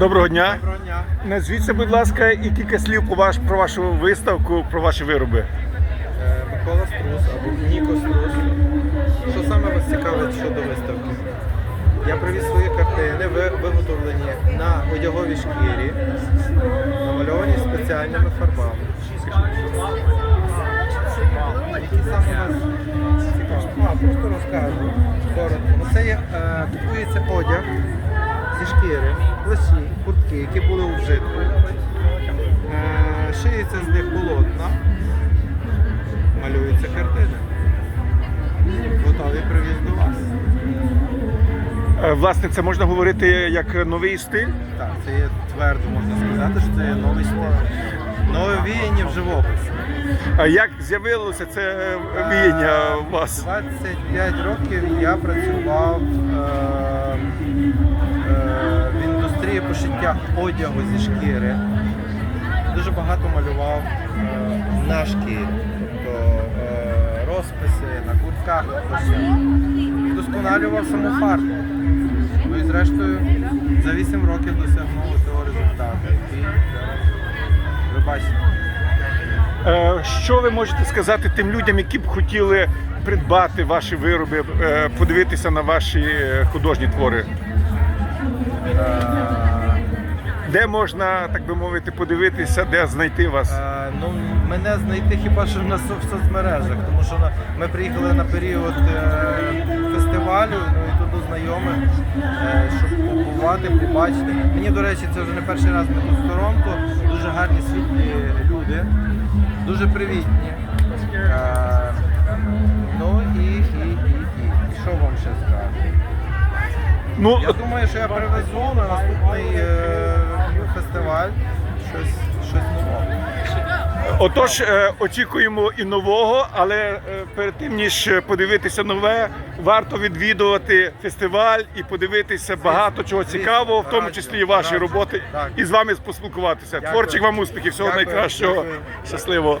Доброго дня. Доброго дня. Назвіться, будь ласка, і кілька слів про, ваш, про вашу виставку, про ваші вироби. Микола Струс або Ніко Струс. Що саме вас цікавить щодо виставки? Я привіз свої картини, виготовлені на одяговій шкірі, намальовані спеціальними фарбами. Які саме вас цікавить? А, просто розкажу. Коротко. Ну, це є, е, купується одяг зі шкіри, плащі, куртки, які були у вжитку. Е, шиється з них полотна, Власне, це можна говорити як новий стиль. Так, це є твердо можна сказати, що це є новий стиль. Нове віяння в живописі. А як з'явилося це е, віяння у вас? 25 років я працював е, е, в індустрії пошиття одягу зі шкіри. Дуже багато малював е, на шкірі, тобто е, розписи на куртках, на плащах. Саму фарбу. І зрештою за 8 років досягнув цього результату, зараз ви бачите. Е, Що ви можете сказати тим людям, які б хотіли придбати ваші вироби, е, подивитися на ваші е, художні твори? Де можна, так би мовити, подивитися, де знайти вас? Е, Ну, мене знайти хіба що на в соцмережах, тому що ми приїхали на період е, фестивалю, ну і до знайомих, е, щоб побувати, побачити. Мені, до речі, це вже не перший раз ми тут в Торонто. Дуже гарні світлі люди, дуже привітні. Е, Ну і, і, і, і, і що вам ще скажу? Ну, Я думаю, що я привезу на наступний Отож, е, очікуємо і нового, але е, перед тим ніж е, подивитися нове, варто відвідувати фестиваль і подивитися багато чого цікавого, в тому числі і ваші роботи, і з вами поспілкуватися. Творчих вам успіхів, всього найкращого, щасливого. щасливо.